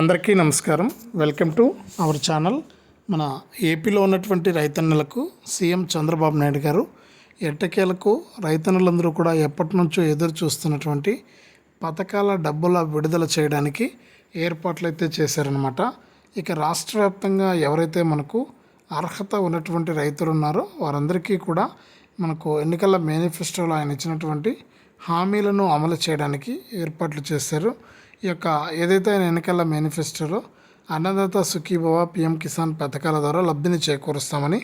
అందరికీ నమస్కారం. Welcome to our channel. మన ఏపీలో ఉన్నటువంటి రైతన్నలకు సీఎం చంద్రబాబు నాయుడు గారు ఎట్టకేలకు రైతన్నులందరూ కూడా ఎప్పటి నుంచో ఎదురు చూస్తున్నటువంటి పథకాల డబ్బుల విడుదల చేయడానికి ఏర్పాట్లు అయితే చేశారనమాట ఇక రాష్ట్ర వ్యాప్తంగా ఎవరైతే మనకు అర్హత ఉన్నటువంటి రైతులు ఉన్నారో వారందరికీ కూడా మనకు ఎన్నికల మేనిఫెస్టోలో ఆయన ఇచ్చినటువంటి హామీలను అమలు చేయడానికి ఏర్పాట్లు చేశారు. ఈ యొక్క ఏదైతే ఆయన ఎన్నికల మేనిఫెస్టోలో అన్నదాత సుఖీభవ పిఎం కిసాన్ పథకాల ద్వారా లబ్ధిని చేకూరుస్తామని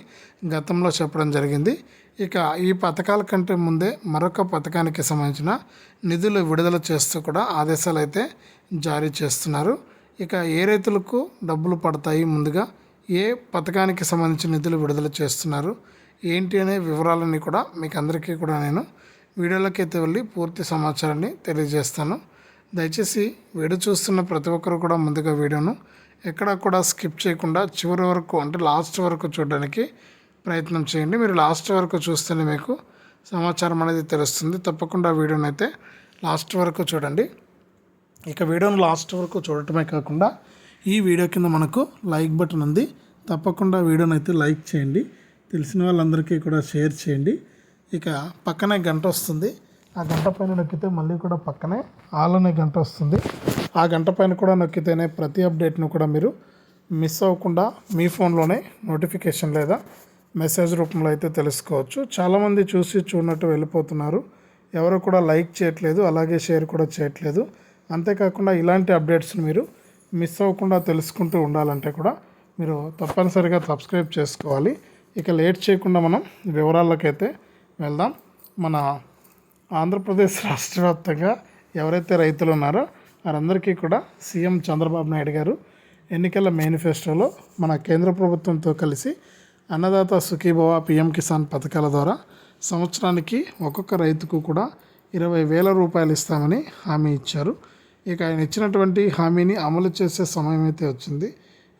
గతంలో చెప్పడం జరిగింది. ఇక ఈ పథకాల కంటే ముందే మరొక పథకానికి సంబంధించిన నిధులు విడుదల చేస్తూ కూడా ఆదేశాలు అయితే జారీ చేస్తున్నారు. ఇక ఏ రైతులకు డబ్బులు పడతాయి ముందుగా ఏ పథకానికి సంబంధించిన నిధులు విడుదల చేస్తున్నారు ఏంటి అనే వివరాలన్నీ కూడా మీకు అందరికీ కూడా నేను వీడియోలోకి అయితే వెళ్ళి పూర్తి సమాచారాన్ని తెలియజేస్తాను. దయచేసి వీడియో చూస్తున్న ప్రతి ఒక్కరు కూడా ముందుగా వీడియోను ఎక్కడా కూడా స్కిప్ చేయకుండా చివరి వరకు అంటే లాస్ట్ వరకు చూడడానికి ప్రయత్నం చేయండి. మీరు లాస్ట్ వరకు చూస్తేనే మీకు సమాచారం అనేది తెలుస్తుంది. తప్పకుండా వీడియోని అయితే లాస్ట్ వరకు చూడండి. ఇక వీడియోను లాస్ట్ వరకు చూడటమే కాకుండా ఈ వీడియో కింద మనకు లైక్ బటన్ ఉంది. తప్పకుండా వీడియోని అయితే లైక్ చేయండి. తెలిసిన వాళ్ళందరికీ కూడా షేర్ చేయండి. ఇక పక్కనే గంట వస్తుంది. ఆ గంట పైన నొక్కితే మళ్ళీ కూడా పక్కనే ఆల్ అనే గంట వస్తుంది. ఆ గంట పైన కూడా నొక్కితేనే ప్రతి అప్డేట్ను కూడా మీరు మిస్ అవ్వకుండా మీ ఫోన్లోనే నోటిఫికేషన్ లేదా మెసేజ్ రూపంలో అయితే తెలుసుకోవచ్చు. చాలామంది చూసి చూడనట్టు వెళ్ళిపోతున్నారు. ఎవరు కూడా లైక్ చేయట్లేదు అలాగే షేర్ కూడా చేయట్లేదు. అంతేకాకుండా ఇలాంటి అప్డేట్స్ని మీరు మిస్ అవ్వకుండా తెలుసుకుంటూ ఉండాలంటే కూడా మీరు తప్పనిసరిగా సబ్స్క్రైబ్ చేసుకోవాలి. ఇక లేట్ చేయకుండా మనం వివరాలకైతే వెళ్దాం. మన ఆంధ్రప్రదేశ్ రాష్ట్ర వ్యాప్తంగా ఎవరైతే రైతులు ఉన్నారో వారందరికీ కూడా సీఎం చంద్రబాబు నాయుడు గారు ఎన్నికల మేనిఫెస్టోలో మన కేంద్ర ప్రభుత్వంతో కలిసి అన్నదాత సుఖీభవ పిఎం కిసాన్ పథకాల ద్వారా సంవత్సరానికి ఒక్కొక్క రైతుకు కూడా ఇరవై వేల రూపాయలు ఇస్తామని హామీ ఇచ్చారు. ఇక ఆయన ఇచ్చినటువంటి హామీని అమలు చేసే సమయం అయితే వచ్చింది.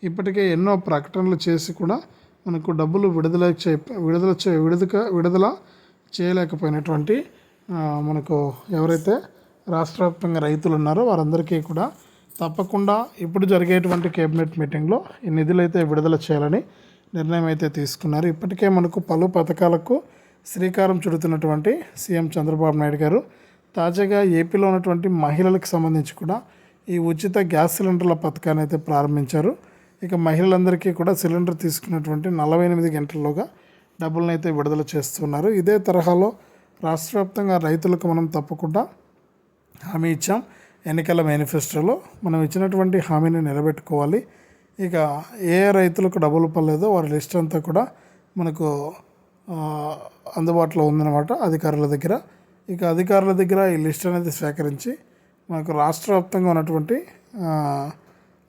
ఇప్పటికే ఎన్నో ప్రకటనలు చేసి కూడా మనకు డబ్బులు విడుదల చే విడుదల చే విడుదల విడుదల చేయలేకపోయినటువంటి మనకు ఎవరైతే రాష్ట్ర వ్యాప్తంగా రైతులు ఉన్నారో వారందరికీ కూడా తప్పకుండా ఇప్పుడు జరిగేటువంటి కేబినెట్ మీటింగ్లో ఈ నిధులు అయితే విడుదల చేయాలని నిర్ణయం అయితే తీసుకున్నారు. ఇప్పటికే మనకు పలు పథకాలకు శ్రీకారం చుడుతున్నటువంటి సీఎం చంద్రబాబు నాయుడు గారు తాజాగా ఏపీలో ఉన్నటువంటి మహిళలకు సంబంధించి కూడా ఈ ఉచిత గ్యాస్ సిలిండర్ల పథకాన్ని అయితే ప్రారంభించారు. ఇక మహిళలందరికీ కూడా సిలిండర్ తీసుకున్నటువంటి నలభై ఎనిమిది గంటల్లోగా డబ్బులను అయితే విడుదల చేస్తున్నారు. ఇదే తరహాలో రాష్ట్ర వ్యాప్తంగా రైతులకు మనం తప్పకుండా హామీ ఇచ్చాం. ఎన్నికల మేనిఫెస్టోలో మనం ఇచ్చినటువంటి హామీని నిలబెట్టుకోవాలి. ఇక ఏ రైతులకు డబ్బులు పడలేదో వారి లిస్ట్ అంతా కూడా మనకు అందుబాటులో ఉందన్నమాట అధికారుల దగ్గర. ఇక అధికారుల దగ్గర ఈ లిస్ట్ అనేది సేకరించి మనకు రాష్ట్ర వ్యాప్తంగా ఉన్నటువంటి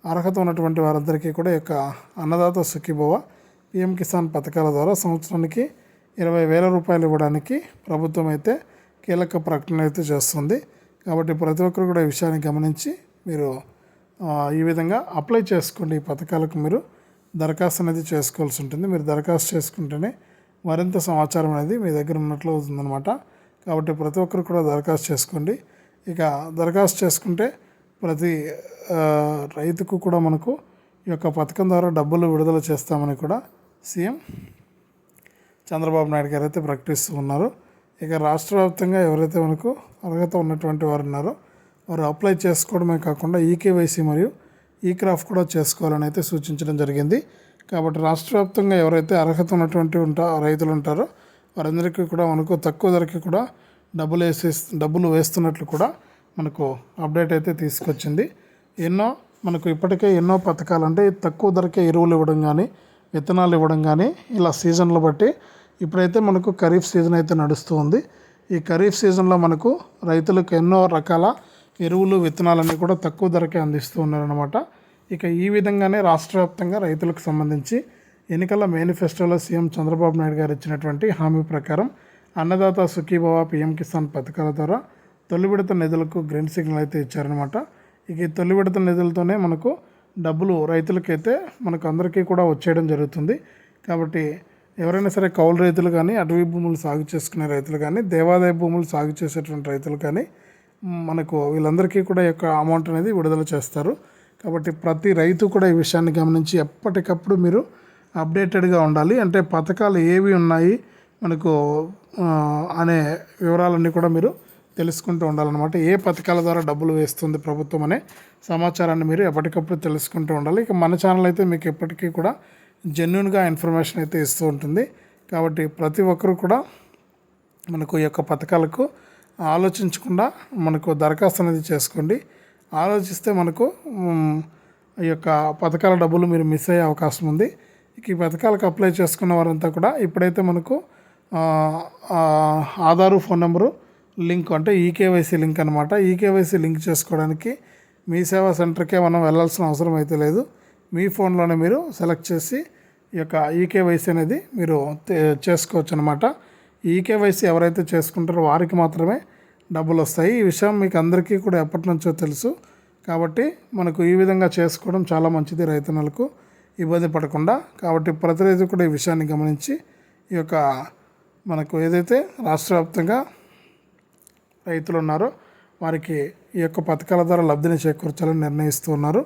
అర్హత ఉన్నటువంటి వారందరికీ కూడా ఈ యొక్క అన్నదాత సుఖీభవ పిఎం కిసాన్ పథకాల ద్వారా సంవత్సరానికి ఇరవై వేల రూపాయలు ఇవ్వడానికి ప్రభుత్వం అయితే కీలక ప్రకటన అయితే చేస్తుంది. కాబట్టి ప్రతి ఒక్కరు కూడా ఈ విషయాన్ని గమనించి మీరు ఈ విధంగా అప్లై చేసుకోండి. ఈ పథకాలకు మీరు దరఖాస్తు అనేది చేసుకోవాల్సి ఉంటుంది. మీరు దరఖాస్తు చేసుకుంటేనే మరింత సమాచారం అనేది మీ దగ్గర ఉన్నట్లు అవుతుందన్నమాట. కాబట్టి ప్రతి ఒక్కరు కూడా దరఖాస్తు చేసుకోండి. ఇక దరఖాస్తు చేసుకుంటే ప్రతి రైతుకు కూడా మనకు ఈ యొక్క పథకం ద్వారా డబ్బులు విడుదల చేస్తామని కూడా సీఎం చంద్రబాబు నాయుడు గారు అయితే ప్రకటిస్తూ ఉన్నారు. ఇక రాష్ట్ర వ్యాప్తంగా ఎవరైతే మనకు అర్హత ఉన్నటువంటి వారు ఉన్నారో వారు అప్లై చేసుకోవడమే కాకుండా ఈకేవైసీ మరియు ఈ క్రాఫ్ట్ కూడా చేసుకోవాలని అయితే సూచించడం జరిగింది. కాబట్టి రాష్ట్ర వ్యాప్తంగా ఎవరైతే అర్హత ఉన్నటువంటి ఉంటా రైతులు ఉంటారో వారందరికీ కూడా మనకు తక్కువ ధరకి కూడా డబ్బులు వేసే డబ్బులు వేస్తున్నట్లు కూడా మనకు అప్డేట్ అయితే తీసుకొచ్చింది. ఎన్నో మనకు ఇప్పటికే ఎన్నో పథకాలు అంటే తక్కువ ధరకే ఎరువులు ఇవ్వడం కానీ విత్తనాలు ఇవ్వడం కానీ ఇలా సీజన్లు బట్టి ఇప్పుడైతే మనకు ఖరీఫ్ సీజన్ అయితే నడుస్తూ ఉంది ఈ ఖరీఫ్ సీజన్లో మనకు రైతులకు ఎన్నో రకాల ఎరువులు విత్తనాలన్నీ కూడా తక్కువ ధరకే అందిస్తూ ఉన్నారనమాట ఇక ఈ విధంగానే రాష్ట్ర వ్యాప్తంగా రైతులకు సంబంధించి ఎన్నికల మేనిఫెస్టోలో సీఎం చంద్రబాబు నాయుడు గారు ఇచ్చినటువంటి హామీ ప్రకారం అన్నదాత సుఖీభవ పిఎం కిసాన్ పథకాల ద్వారా తొలి విడత నిధులకు గ్రీన్ సిగ్నల్ అయితే ఇచ్చారనమాట ఇక ఈ తొలి విడత నిధులతోనే మనకు డబ్బులు రైతులకైతే మనకు అందరికీ కూడా వచ్చేయడం జరుగుతుంది. కాబట్టి ఎవరైనా సరే కౌలు రైతులు కానీ అటవీ భూములు సాగు చేసుకునే రైతులు కానీ దేవాదాయ భూములు సాగు చేసేటువంటి రైతులు కానీ మనకు వీళ్ళందరికీ కూడా యొక్క అమౌంట్ అనేది విడుదల చేస్తారు. కాబట్టి ప్రతి రైతు కూడా ఈ విషయాన్ని గమనించి ఎప్పటికప్పుడు మీరు అప్డేటెడ్గా ఉండాలి. అంటే పథకాలు ఏవి ఉన్నాయి మనకు అనే వివరాలన్నీ కూడా మీరు తెలుసుకుంటూ ఉండాలన్నమాట. ఏ పథకాల ద్వారా డబ్బులు వేస్తుంది ప్రభుత్వం అనే సమాచారాన్ని మీరు ఎప్పటికప్పుడు తెలుసుకుంటూ ఉండాలి. ఇక మన ఛానల్ అయితే మీకు ఎప్పటికీ కూడా జెన్యున్గా ఇన్ఫర్మేషన్ అయితే ఇస్తూ ఉంటుంది. కాబట్టి ప్రతి ఒక్కరూ కూడా మనకు ఈ యొక్క పథకాలకు ఆలోచించకుండా మనకు దరఖాస్తు అనేది చేసుకోండి. ఆలోచిస్తే మనకు ఈ యొక్క పథకాల డబ్బులు మీరు మిస్ అయ్యే అవకాశం ఉంది. ఇక ఈ పథకాలకు అప్లై చేసుకున్న వారంతా కూడా ఇప్పుడైతే మనకు ఆధారు ఫోన్ నెంబరు లింక్ అంటే ఈకేవైసీ లింక్ అనమాట ఈకేవైసీ లింక్ చేసుకోవడానికి మీ సేవా సెంటర్కే మనం వెళ్ళాల్సిన అవసరం అయితే లేదు. మీ ఫోన్లోనే మీరు సెలెక్ట్ చేసి ఈ యొక్క ఈకేవైసీ అనేది మీరు చేసుకోవచ్చు అనమాట ఈకేవైసీ ఎవరైతే చేసుకుంటారో వారికి మాత్రమే డబ్బులు వస్తాయి. ఈ విషయం మీకు అందరికీ కూడా ఎప్పటి నుంచో తెలుసు. కాబట్టి మనకు ఈ విధంగా చేసుకోవడం చాలా మంచిది రైతన్నలకు. ఇబ్బంది పడకుండా. కాబట్టి ప్రతి రైతు కూడా ఈ విషయాన్ని గమనించి ఈ యొక్క మనకు ఏదైతే రాష్ట్ర వ్యాప్తంగా రైతులు ఉన్నారో వారికి ఈ యొక్క పథకాల ద్వారా లబ్ధిని చేకూర్చాలని నిర్ణయిస్తూ ఉన్నారు.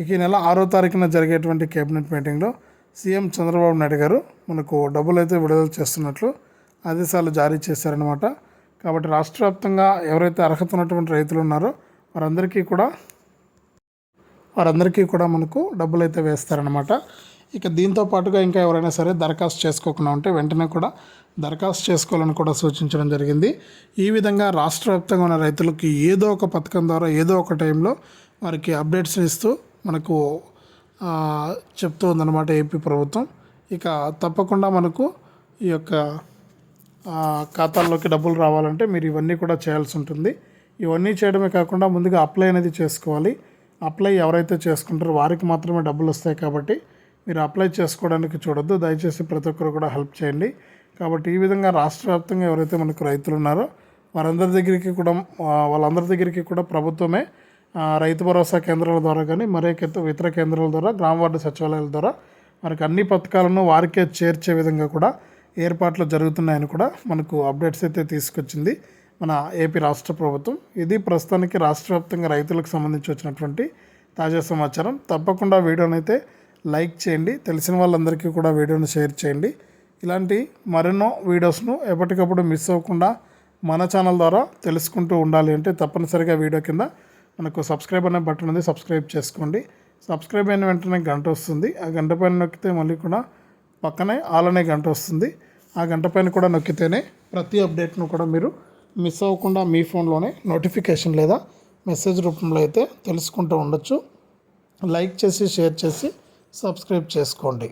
ఇక ఈ నెల ఆరో తారీఖున జరిగేటువంటి కేబినెట్ మీటింగ్లో సీఎం చంద్రబాబు నాయుడు గారు మనకు డబ్బులు అయితే విడుదల చేస్తున్నట్లు ఆదేశాలు జారీ చేశారనమాట కాబట్టి రాష్ట్ర వ్యాప్తంగా ఎవరైతే అర్హత ఉన్నటువంటి రైతులు ఉన్నారో వారందరికీ కూడా వారందరికీ కూడా మనకు డబ్బులు అయితే వేస్తారనమాట ఇక దీంతో పాటుగా ఇంకా ఎవరైనా సరే దరఖాస్తు చేసుకోకుండా ఉంటే వెంటనే కూడా దరఖాస్తు చేసుకోవాలని కూడా సూచించడం జరిగింది. ఈ విధంగా రాష్ట్ర వ్యాప్తంగా ఉన్న రైతులకి ఏదో ఒక పథకం ద్వారా ఏదో ఒక టైంలో వారికి అప్డేట్స్ ఇస్తూ మనకు చెప్తూ ఉందన్నమాట ఏపీ ప్రభుత్వం. ఇక తప్పకుండా మనకు ఈ యొక్క ఖాతాల్లోకి డబ్బులు రావాలంటే మీరు ఇవన్నీ కూడా చేయాల్సి ఉంటుంది. ఇవన్నీ చేయడమే కాకుండా ముందుగా అప్లై అనేది చేసుకోవాలి. అప్లై ఎవరైతే చేసుకుంటారో వారికి మాత్రమే డబ్బులు వస్తాయి కాబట్టి మీరు అప్లై చేసుకోవడానికి చూడొద్దు. దయచేసి ప్రతి ఒక్కరు కూడా హెల్ప్ చేయండి. కాబట్టి ఈ విధంగా రాష్ట్ర వ్యాప్తంగా ఎవరైతే మనకు రైతులు ఉన్నారో వారందరి దగ్గరికి కూడా వాళ్ళందరి దగ్గరికి కూడా ప్రభుత్వమే రైతు భరోసా కేంద్రాల ద్వారా కానీ మరే ఇతర కేంద్రాల ద్వారా గ్రామ వార్డు సచివాలయాల ద్వారా మనకు అన్ని పథకాలను వారికే చేర్చే విధంగా కూడా ఏర్పాట్లు జరుగుతున్నాయని కూడా మనకు అప్డేట్స్ అయితే తీసుకొచ్చింది మన ఏపీ రాష్ట్ర ప్రభుత్వం. ఇది ప్రస్తుతానికి రాష్ట్ర వ్యాప్తంగా రైతులకు సంబంధించి వచ్చినటువంటి తాజా సమాచారం. తప్పకుండా వీడియోని అయితే లైక్ చేయండి. తెలిసిన వాళ్ళందరికీ కూడా వీడియోని షేర్ చేయండి. ఇలాంటి మరెన్నో వీడియోస్ను ఎప్పటికప్పుడు మిస్ అవ్వకుండా మన ఛానల్ ద్వారా తెలుసుకుంటూ ఉండాలి అంటే తప్పనిసరిగా వీడియో కింద మనకు సబ్స్క్రైబ్ అనే బటన్ ఉంది సబ్స్క్రైబ్ చేసుకోండి. సబ్స్క్రైబ్ అయిన వెంటనే గంట వస్తుంది. ఆ గంట పైన నొక్కితే మళ్ళీ కూడా పక్కనే ఆల్ అనే గంట వస్తుంది. ఆ గంట పైన కూడా నొక్కితేనే ప్రతి అప్డేట్ను కూడా మీరు మిస్ అవ్వకుండా మీ ఫోన్లోనే నోటిఫికేషన్ లేదా మెసేజ్ రూపంలో అయితే తెలుసుకుంటూ ఉండొచ్చు. లైక్ చేసి షేర్ చేసి సబ్స్క్రైబ్ చేసుకోండి.